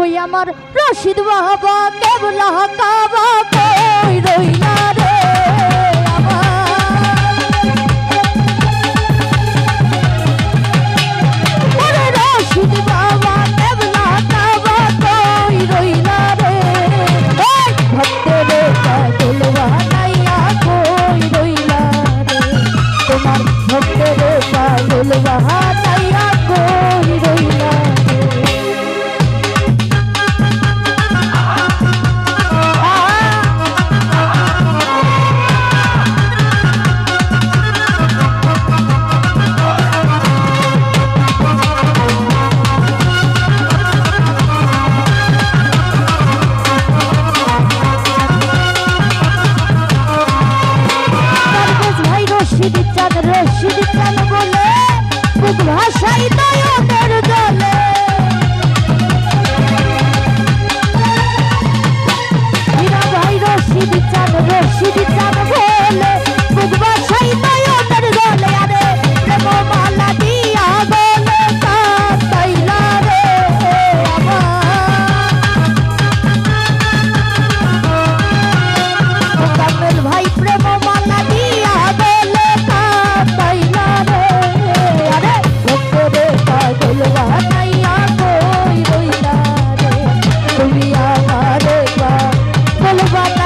কই আমার রশিদ বাবা কেবলা কাবা কই রইলা she did ভালোবাসা